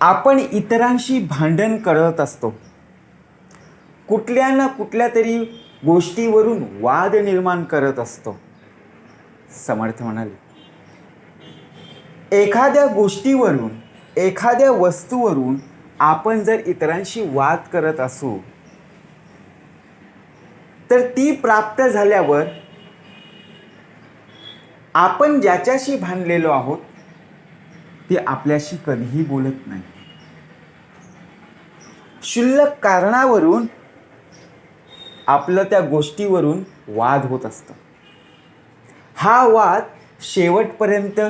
आपण इतरांशी भांडण करत असतो. कुठल्या ना कुठल्या तरी गोष्टीवरून वाद निर्माण करत असतो. समर्थ म्हणाले. एखाद्या गोष्टीवरून एखाद्या वस्तूवरून आपण जर इतरांशी वाद करत असू तर ती प्राप्त झाल्यावर आपण ज्याच्याशी भांडलेलो आहोत ते आपल्याशी कधीही बोलत नाही. क्षुल्लक कारणावरून आपलं त्या गोष्टीवरून वाद होत असतं. हा वाद शेवटपर्यंत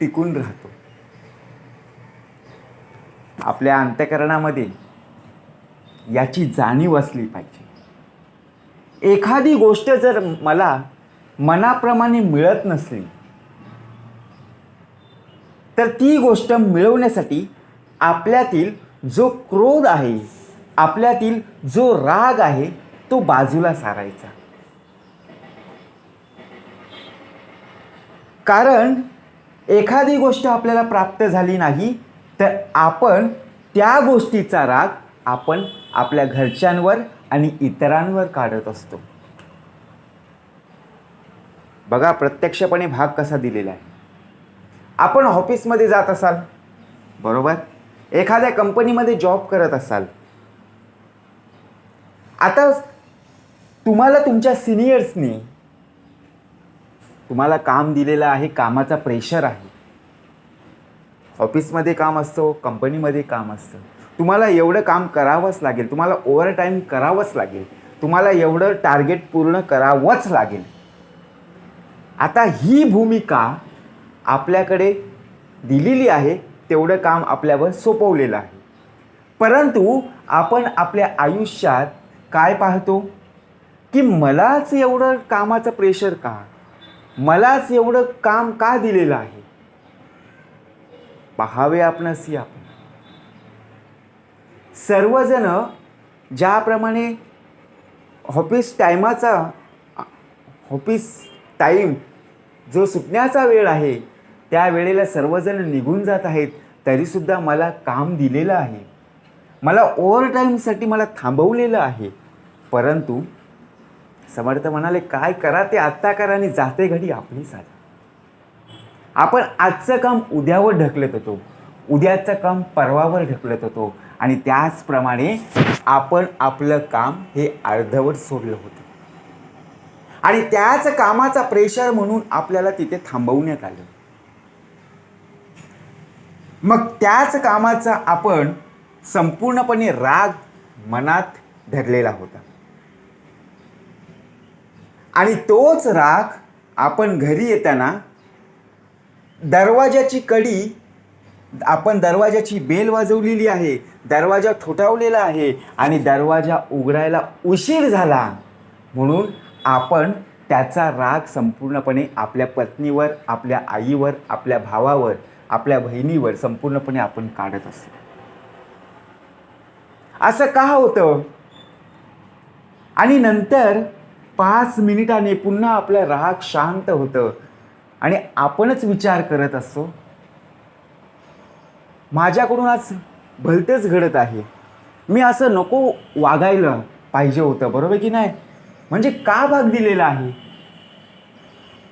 टिकून राहतो. आपल्या अंत्यकरणामध्ये याची जाणीव असली पाहिजे. एखादी गोष्ट जर मला मनाप्रमाणे मिळत नसली तर ती गोष्ट मिळवण्यासाठी आपल्यातील जो क्रोध आहे आपल्यातील जो राग आहे तो बाजूला सारायचा. कारण एखादी गोष्ट आपल्याला प्राप्त झाली नाही तर आपण त्या गोष्टीचा राग आपण आपल्या घरच्यांवर आणि इतरांवर काढत असतो. बघा प्रत्यक्षपणे भाग कसा दिलेला आहे. आपण ऑफिसमध्ये जात असाल. बरोबर? एखाद्या कंपनीमध्ये जॉब करत असाल. आता तुम्हाला तुमच्या सिनियर्सनी तुम्हाला काम दिलेलं आहे कामाचा प्रेशर आहे. ऑफिसमध्ये काम असतो कंपनीमध्ये काम असतं. तुम्हाला एवढं काम करावंच लागेल तुम्हाला ओव्हर टाईम करावंच लागेल तुम्हाला एवढं टार्गेट पूर्ण करावंच लागेल. आता ही भूमिका आपल्याकडे दिलेली आहे तेवढं काम आपल्यावर सोपवलेलं आहे. परंतु आपण आपल्या आयुष्यात काय पाहतो? की मलाच एवढं कामाचं प्रेशर का? मलाच एवढं काम का दिलेलं आहे? पहावे आपणसी आपण. सर्वजण ज्याप्रमाणे ऑफिस टायमाचा ऑफिस टाईम जो सुटण्याचा वेळ आहे त्यावेळेला सर्वजण निघून जात आहेत तरीसुद्धा मला काम दिलेलं आहे. मला ओव्हरटाईमसाठी मला थांबवलेलं आहे. परंतु समर्थ म्हणाले काय करा ते आत्ता करा आणि जाते घडी आपली साधा आपण आजचं काम उद्यावर ढकलत होतो. उद्याचं काम परवावर ढकलत होतो. आणि त्याचप्रमाणे आपण आपलं काम हे अर्धवट सोडलं होतं. आणि त्याच कामाचा प्रेशर म्हणून आपल्याला तिथे थांबवण्यात आलं. मग त्याच कामाचा आपण संपूर्णपणे राग मनात धरलेला होता. आणि तोच राग आपण घरी येताना दरवाजाची कडी आपण दरवाजाची बेल वाजवलेली आहे दरवाजा ठोठावलेला आहे आणि दरवाजा उघडायला उशीर झाला. म्हणून आपण त्याचा राग संपूर्णपणे आपल्या पत्नीवर आपल्या आईवर आपल्या भावावर आपल्या बहिणीवर संपूर्णपणे आपण काढत असतो. असं का होतं? आणि नंतर पाच मिनिटाने पुन्हा आपलं राग शांत होतं. आणि आपणच विचार करत असतो माझ्याकडून आज भलतेच घडत आहे. मी असं नको वागायला पाहिजे होतं बरोबर की नाही? म्हणजे का भाग दिलेला आहे?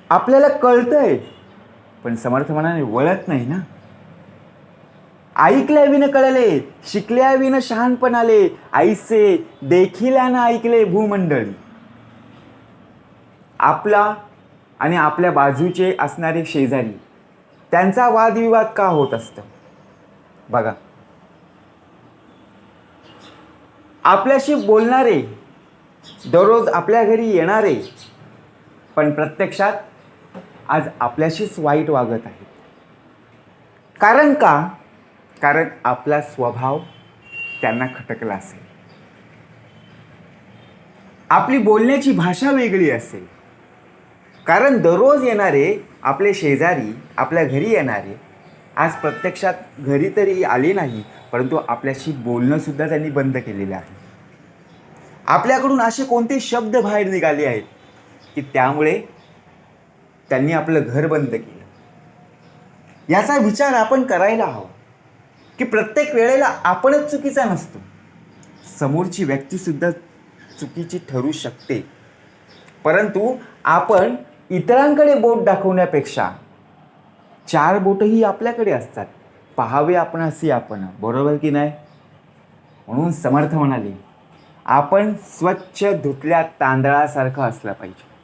आपल्याला कळतंय पण समर्थ मनाने वळत नाही ना. ऐकल्याविनं कळले शिकल्याविनं शहाणपण आले आईसे देखिल्यानं ऐकले भूमंडळी. आपला आणि आपल्या बाजूचे असणारे शेजारी त्यांचा वादविवाद का होत असतं? बघा. आपल्याशी बोलणारे दररोज आपल्या घरी येणारे पण प्रत्यक्षात आज आपल्याशीच वाईट वागत आहेत कारण का? कारण आपला स्वभाव त्यांना खटकला असेल. आपली बोलण्याची भाषा वेगळी असेल. कारण दररोज येणारे आपले शेजारी आपल्या घरी येणारे आज प्रत्यक्षात घरी तरी आले नाही परंतु आपल्याशी बोलणंसुद्धा त्यांनी बंद केलेलं आहे. आपल्याकडून असे कोणते शब्द बाहेर निघाले आहेत की त्यामुळे त्यांनी आपलं घर बंद केलं. याचा विचार आपण करायला हवा. की प्रत्येक वेळेला आपणच चुकीचा नसतो. समोरची व्यक्तीसुद्धा चुकीची ठरू शकते. परंतु आपण इतरांकडे बोट दाखवण्यापेक्षा चार बोटही आपल्याकडे असतात. पहावे आपण असे आपण बरोबर की नाही? म्हणून समर्थ म्हणाले आपण स्वच्छ धुतल्या तांदळासारखं असलं पाहिजे.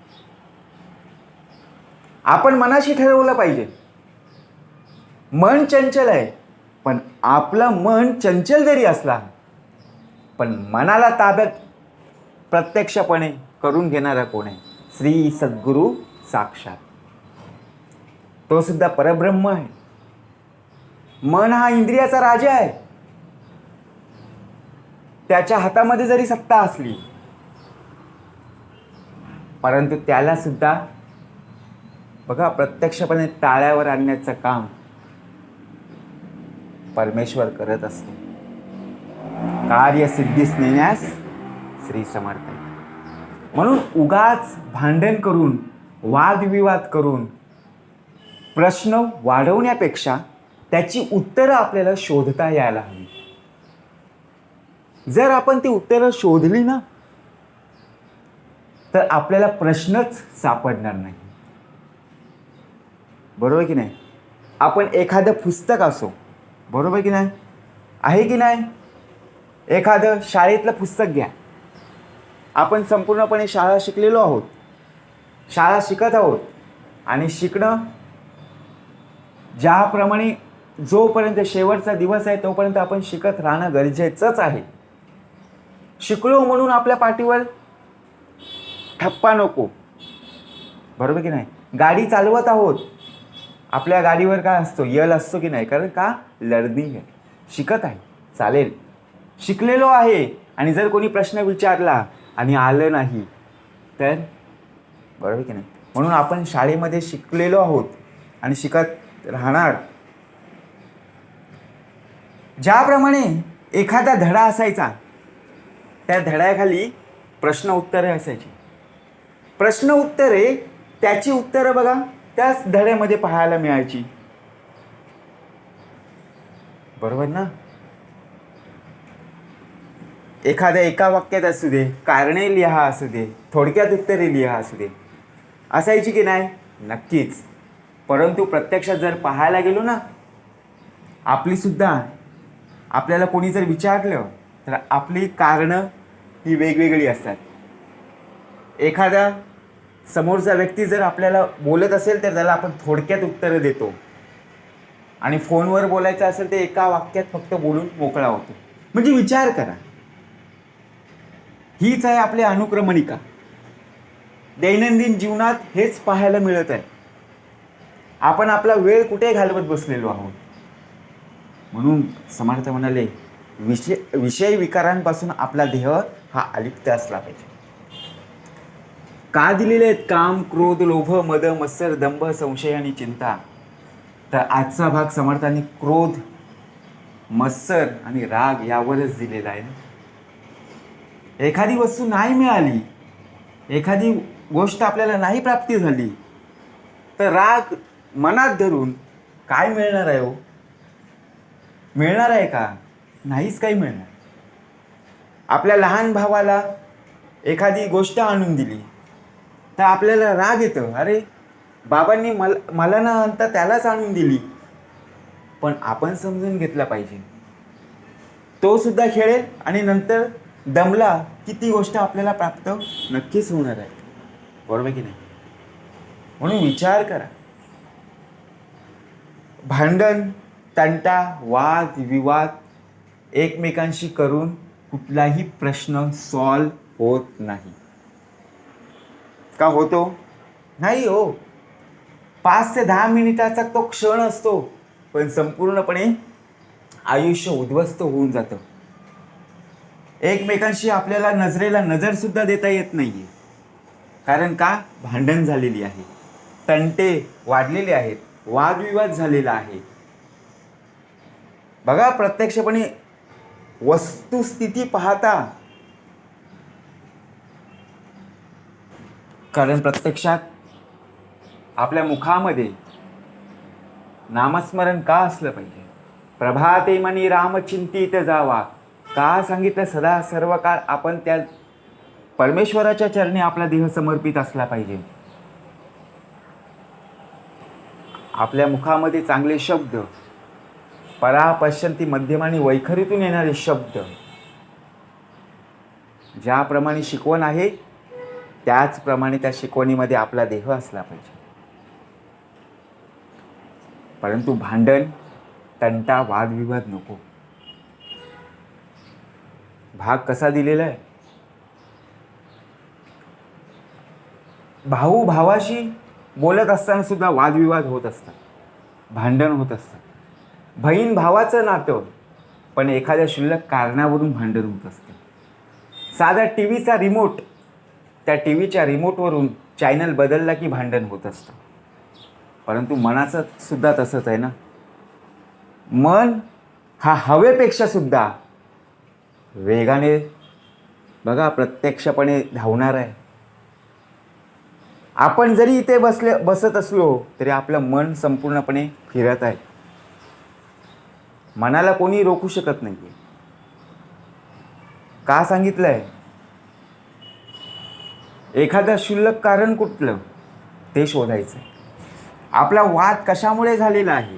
आपण मनाशी ठरवलं पाहिजे. मन चंचल आहे पण आपलं मन चंचल जरी असला पण मनाला ताब्यात प्रत्यक्षपणे करून घेणारा कोण आहे? श्री सद्गुरू साक्षात. तो सुद्धा परब्रह्म आहे. मन हा इंद्रियाचा राजा आहे. त्याच्या हातामध्ये जरी सत्ता असली परंतु त्याला सुद्धा बघा प्रत्यक्षपणे ताळ्यावर आणण्याचं काम परमेश्वर करत असतो. कार्य सिद्धीस नेण्यास श्री समर्थ म्हणून उगाच भांडण करून वादविवाद करून प्रश्न वाढवण्यापेक्षा त्याची उत्तरं आपल्याला शोधता यायला हवी. जर आपण ती उत्तरं शोधली ना तर आपल्याला प्रश्नच सापडणार नाही. बरोबर की नाही? आपण एखादं पुस्तक असो बरोबर की नाही? आहे की नाही? एखादं शाळेतलं पुस्तक घ्या. आपण संपूर्णपणे शाळा शिकलेलो आहोत. शाळा शिकत आहोत. आणि शिकणं ज्याप्रमाणे जोपर्यंत शेवटचा दिवस आहे तोपर्यंत आपण शिकत राहणं गरजेचंच आहे. शिकलो म्हणून आपल्या पाठीवर ठप्पा नको. बरोबर की नाही? गाडी चालवत आहोत. आपल्या गाडीवर काय असतो? यल असतो की नाही? कारण का? लर्निंग आहे. शिकत आहे. चालेल. शिकलेलो आहे. आणि जर कोणी प्रश्न विचारला आणि आलं नाही तर बरोबर की नाही? म्हणून आपण शाळेमध्ये शिकलेलो आहोत आणि शिकत राहणार. ज्याप्रमाणे एखादा धडा असायचा त्या धड्याखाली प्रश्न उत्तरे असायची. प्रश्न उत्तरे त्याची उत्तरं बघा. त्याच धड्यामध्ये पाहायला मिळायची. बरोबर ना? एखाद्या एका वाक्यात असू दे कारणे लिहा असू दे थोडक्यात उत्तरे लिहा असू दे. असायची की नाही? नक्कीच. परंतु प्रत्यक्षात जर पाहायला गेलो ना आपलीसुद्धा आपल्याला कोणी जर विचारलं तर आपली कारणं ही वेगवेगळी असतात. एखाद्या समोरचा व्यक्ती जर आपल्याला बोलत असेल तर त्याला आपण थोडक्यात उत्तरं देतो. आणि फोनवर बोलायचं असेल तर एका वाक्यात फक्त बोलून मोकळा होतो. म्हणजे विचार करा. हीच आहे आपली अनुक्रमणिका. दैनंदिन जीवनात हेच पाहायला मिळत आहे. आपण आपला वेळ कुठे घालवत बसलेलो आहोत? म्हणून समर्थ म्हणाले विषय विषय विकारांपासून आपला देह हा अलिप्त असला पाहिजे. का दिलेले आहेत काम क्रोध लोभ मद मत्सर दंभ संशय आणि चिंता? तर आजचा भाग समर्थांनी क्रोध मत्सर आणि राग यावरच दिलेला आहे. एखादी वस्तू नाही मिळाली एखादी गोष्ट आपल्याला नाही प्राप्ती झाली तर राग मनात धरून काय मिळणार आहे हो? मिळणार आहे का? नाहीच काही मिळणार. आपल्या लहान भावाला एखादी गोष्ट आणून दिली तर आपल्याला राग येतं. अरे बाबांनी मला मला न आणता त्यालाच आणून दिली. पण आपण समजून घेतला पाहिजे. तो सुद्धा खेळेल आणि नंतर दमला की ती गोष्ट आपल्याला प्राप्त नक्कीच होणार आहे. बरोबर की नाही? म्हणून विचार करा. भांडण तंटा वाद विवाद एकमेकांशी करून कुठलाही प्रश्न सॉल्व होत नाही. का होतो? नाही हो. पाच ते दहा मिनिटाचा तो क्षण असतो पण संपूर्णपणे आयुष्य उद्ध्वस्त होऊन जातं. एकमेकांशी आपल्याला नजरेला नजर सुद्धा देता येत नाहीये. कारण का? भांडण झालेली आहे. तंटे वाढलेले आहेत. वादविवाद झालेला आहे. बघा प्रत्यक्षपणे वस्तुस्थिती पाहता कारण प्रत्यक्षात आपल्या मुखामध्ये नामस्मरण का असलं पाहिजे? प्रभाते मनी रामचिंतित जावा. का सांगितलं सदा सर्व काळ आपण त्या परमेश्वराच्या चरणी आपला देह समर्पित असला पाहिजे? आपल्या मुखामध्ये चांगले शब्द परा पश्यंती मध्यम आणि वैखरीतून येणारे शब्द ज्याप्रमाणे शिकवण आहे त्याचप्रमाणे त्या शिकवणीमध्ये आपला देह असला पाहिजे. परंतु भांडण तंटा वादविवाद नको. भाग कसा दिलेला आहे? भाऊ भावाशी बोलत असताना सुद्धा वादविवाद होत असतात. भांडण होत असतात. बहीण भावाचं नातं पण एखाद्या शुल्लक कारणावरून भांडण होत असतं. साधा टी व्हीचा रिमोट त्या टी व्हीच्या रिमोटवरून चॅनल बदलला की भांडण होत असतं. परंतु मनाचं सुद्धा तसंच आहे ना? मन हा हवेपेक्षा सुद्धा वेगाने बघा प्रत्यक्षपणे धावणार आहे. आपण जरी इथे बसले बसत असलो तरी आपलं मन संपूर्णपणे फिरत आहे. मनाला कोणी रोखू शकत नाही का सांगितलं आहे एखादं क्षुल्लक कारण कुठलं? ते शोधायचं आपला वाद कशामुळे झालेला आहे?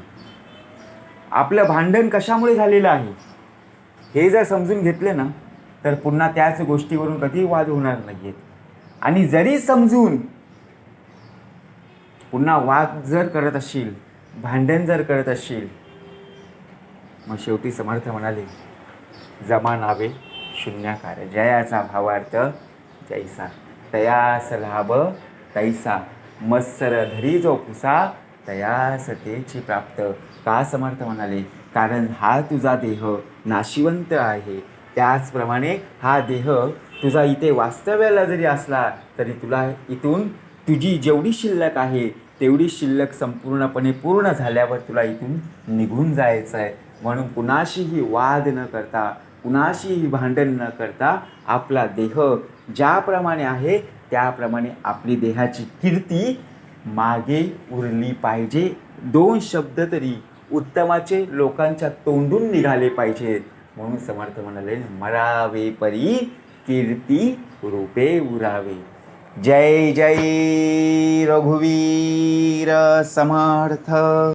आपलं भांडण कशामुळे झालेलं आहे? हे जर समजून घेतले ना तर पुन्हा त्याच गोष्टीवरून कधीही वाद होणार नाही आहेत आणि जरी समजून पुन्हा वाद जर करत असशील भांडण जर करत असशील मग शेवटी समर्थ म्हणाले जमा नावे शून्याकार जयाचा भावार्थ जैसा. तयास लाभ तैसा। मत्सर धरी जो पुसा तयास तेची प्राप्त। का समर्थ म्हणाले? कारण हा तुझा देह नाशिवंत आहे. त्याचप्रमाणे हा देह तुझा इथे वास्तव्याला जरी असला तरी तुला इथून तुझी जेवढी शिल्लक आहे तेवढी शिल्लक संपूर्णपणे पूर्ण झाल्यावर तुला इथून निघून जायचं आहे म्हणून कुणाशीही वाद न करता कुणाशीही भांडण न करता आपला देह ज्याप्रमाणे आहे त्याप्रमाणे आपली देहाची कीर्ती मागे उरली पाहिजे. दोन शब्द तरी उत्तमाचे लोकांच्या तोंडून निघाले पाहिजेत म्हणून समर्थ म्हणाले मरावे परी कीर्ती रूपे उरावे. जय जय रघुवीर समर्थ.